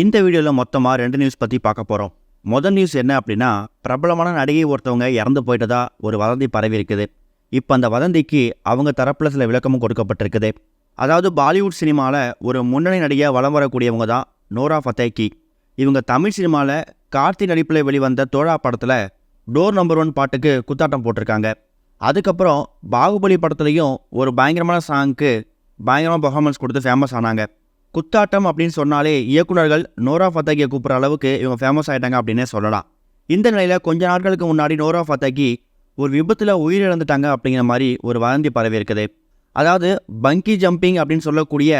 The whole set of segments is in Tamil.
இந்த வீடியோவில் மொத்தமாக ரெண்டு நியூஸ் பற்றி பார்க்க போகிறோம் முதல் நியூஸ் என்ன அப்படின்னா பிரபலமான நடிகை ஒருத்தவங்க இறந்து போயிட்டதா ஒரு வதந்தி பரவி இருக்குது. இப்போ அந்த வதந்திக்கு அவங்க தரப்பில் சில விளக்கமும் கொடுக்கப்பட்டிருக்குது. அதாவது பாலிவுட் சினிமாவில் ஒரு முன்னணி நடிகையாக வலம் வரக்கூடியவங்க தான் நோரா ஃபத்தேக்கி. இவங்க தமிழ் சினிமாவில் கார்த்தி நடிப்பில் வெளிவந்த தோழா படத்தில் டோர் நம்பர் ஒன் பாட்டுக்கு குத்தாட்டம் போட்டிருக்காங்க. அதுக்கப்புறம் பாகுபலி படத்துலையும் ஒரு பயங்கரமான சாங்க்கு பயங்கரமாக பர்ஃபார்மன்ஸ் கொடுத்து ஃபேமஸ் ஆனாங்க. குத்தாட்டம் அப்படின்னு சொன்னாலே இயக்குனர்கள் நோரா ஃபத்தகியை கூப்பிட்ற அளவுக்கு இவங்க ஃபேமஸ் ஆயிட்டாங்க அப்படின்னே சொல்லலாம். இந்த நிலையில் கொஞ்ச நாட்களுக்கு முன்னாடி நோரா ஃபத்தகி ஒரு விபத்தில் உயிரிழந்துட்டாங்க அப்படிங்கிற மாதிரி ஒரு வதந்தி பரவி இருக்குது. அதாவது பங்கி ஜம்பிங் அப்படின்னு சொல்லக்கூடிய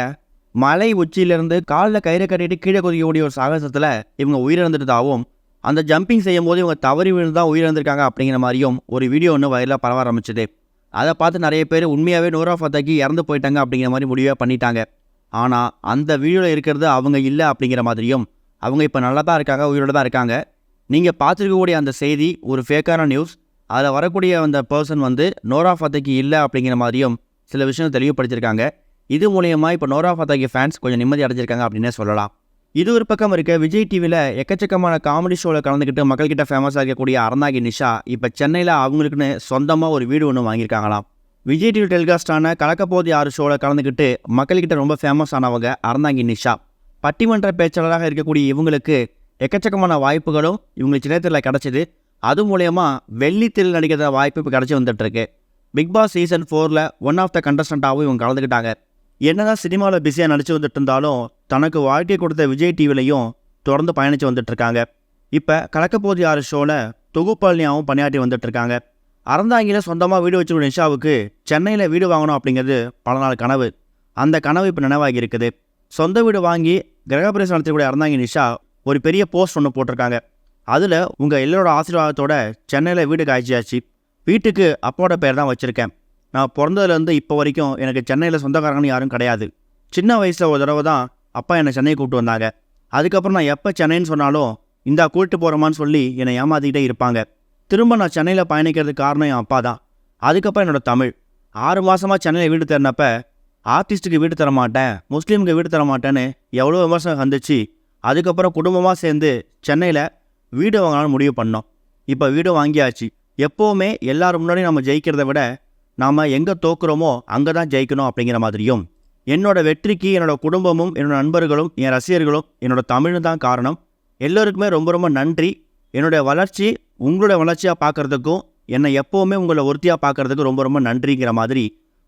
மலை உச்சியிலிருந்து காலில் கயிறை கட்டிட்டு கீழே குதிக்கக்கூடிய ஒரு சாகசத்தில் இவங்க உயிரிழந்துட்டதாகவும் அந்த ஜம்பிங் செய்யும் போது இவங்க தவறி விழுந்து தான் உயிரிழந்திருக்காங்க அப்படிங்கிற மாதிரியும் ஒரு வீடியோ ஒன்று வயலில் பரவ ஆரம்பிச்சது. அதை பார்த்து நிறைய பேர் உண்மையாகவே நூரா ஃபத்தகி இறந்து போயிட்டாங்க அப்படிங்கிற மாதிரி முடிவே பண்ணிட்டாங்க. ஆனால் அந்த வீடியோவில் இருக்கிறது அவங்க இல்லை அப்படிங்கிற மாதிரியும் அவங்க இப்போ நல்லா தான் இருக்காங்க உயிரோட தான் இருக்காங்க. நீங்கள் பார்த்துருக்கக்கூடிய அந்த செய்தி ஒரு ஃபேக்கான நியூஸ் அதில் வரக்கூடிய அந்த பர்சன் வந்து நோரா ஃபத்தகி இல்லை அப்படிங்கிற மாதிரியும் சில விஷயம் தெளிவுபடுத்தியிருக்காங்க. இது மூலயமா இப்போ நோரா ஃபத்தகி ஃபேன்ஸ் கொஞ்சம் நிம்மதி அடைஞ்சிருக்காங்க அப்படின்னே சொல்லலாம். இது ஒரு பக்கம் இருக்க விஜய் டிவியில் எக்கச்சக்கமான காமெடி ஷோவில் கலந்துக்கிட்டு மக்கள்கிட்ட ஃபேமஸாக இருக்கக்கூடிய அறந்தாகி நிஷா இப்போ சென்னையில் அவங்களுக்குன்னு சொந்தமாக ஒரு வீடு ஒன்று வாங்கியிருக்காங்களாம். விஜய் டிவி டெலிகாஸ்டான கலக்கப்போது ஆறு ஷோவில் கலந்துக்கிட்டு மக்கள்கிட்ட ரொம்ப ஃபேமஸ் ஆனவங்க அறந்தாங்கி நிஷா. பட்டிமன்ற பேச்சாளராக இருக்கக்கூடிய இவங்களுக்கு எக்கச்சக்கமான வாய்ப்புகளும் இவங்களுக்கு சின்னத்தில் கிடச்சிது. அது மூலயமா வெள்ளித்தில் நடிக்கிற வாய்ப்பு இப்போ கிடச்சி வந்துட்டுருக்கு. பிக் பாஸ் சீசன் ஃபோரில் ஒன் ஆஃப் த கண்டஸ்டண்ட்டாகவும் இவங்க கலந்துக்கிட்டாங்க என்னதான் சினிமாவில் பிஸியாக நடித்து வந்துட்டு இருந்தாலும் தனக்கு வாழ்க்கை கொடுத்த விஜய் டிவிலையும் தொடர்ந்து பயணித்து வந்துட்டுருக்காங்க. இப்போ கலக்கப்போது ஆறு ஷோவில் தொகுப்பாளினியாகவும் பணியாற்றி வந்துட்டுருக்காங்க. அறந்தாங்கியில் சொந்தமாக வீடு வச்சுருக்க நிஷாவுக்கு சென்னையில் வீடு வாங்கணும் அப்படிங்கிறது பல நாள் கனவு. அந்த கனவு இப்போ நினைவாகி இருக்குது சொந்த வீடு வாங்கி கிரகப்பிரவேசம் நடத்தக்கூடிய அறந்தாங்கி நிஷா ஒரு பெரிய போஸ்ட் ஒன்று போட்டிருக்காங்க. அதில் உங்கள் எல்லோரோட ஆசீர்வாதத்தோட சென்னையில் வீடு காய்ச்சியாச்சு. வீட்டுக்கு அப்போட பேர் தான் வச்சுருக்கேன். நான் பிறந்ததுலேருந்து இப்போ வரைக்கும் எனக்கு சென்னையில் சொந்தக்காரங்கன்னு யாரும் கிடையாது. சின்ன வயசில் ஒரு தடவை தான் அப்பா என்னை சென்னை கூப்பிட்டு வந்தாங்க. அதுக்கப்புறம் நான் எப்போ சென்னைன்னு சொன்னாலும் இந்தா கூப்பிட்டு போகிறோமான்னு சொல்லி என்னை ஏமாற்றிக்கிட்டே இருப்பாங்க. திரும்ப நான் சென்னையில் பயணிக்கிறதுக்கு காரணம் என் அப்பா தான். அதுக்கப்புறம் என்னோட தமிழ். ஆறு மாதமாக சென்னையில் வீடு தரனப்ப ஆர்டிஸ்ட்டுக்கு வீடு தர மாட்டேன் முஸ்லீமுக்கு வீடு தர மாட்டேன்னு எவ்வளோ விமர்சனம் வந்துச்சு. அதுக்கப்புறம் குடும்பமாக சேர்ந்து சென்னையில் வீடு வாங்கலாம்னு முடிவு பண்ணோம். இப்போ வீடு வாங்கியாச்சு. எப்போவுமே எல்லாரும் முன்னாடி நம்ம ஜெயிக்கிறத விட நாம் எங்கே தோக்குறோமோ அங்கே தான் ஜெயிக்கணும் அப்படிங்கிற மாதிரியும். என்னோட வெற்றிக்கு என்னோட குடும்பமும் என்னோட நண்பர்களும் என் ரசிகர்களும் என்னோட தமிழும் தான் காரணம். எல்லோருக்குமே ரொம்ப ரொம்ப நன்றி. என்னுடைய வளர்ச்சி உங்களோட வளர்ச்சியாக பார்க்குறதுக்கும் என்னை எப்போவுமே உங்களை ஒருத்தியாக பார்க்குறதுக்கு ரொம்ப ரொம்ப நன்றிங்கிற மாதிரி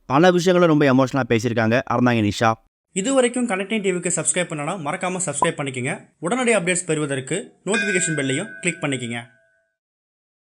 பல விஷயங்களும் ரொம்ப எமோஷனலாக பேசியிருக்காங்க அறந்தாங்க நிஷா. இது வரைக்கும் கனெக்டிங் டிவிக்கு சப்ஸ்கிரைப் பண்ணனா மறக்காமல் சப்ஸ்கிரைப் பண்ணிக்கங்க. உடனடி அப்டேட்ஸ் பெறுவதற்கு நோட்டிஃபிகேஷன் பெல்லையும் கிளிக் பண்ணிக்கங்க.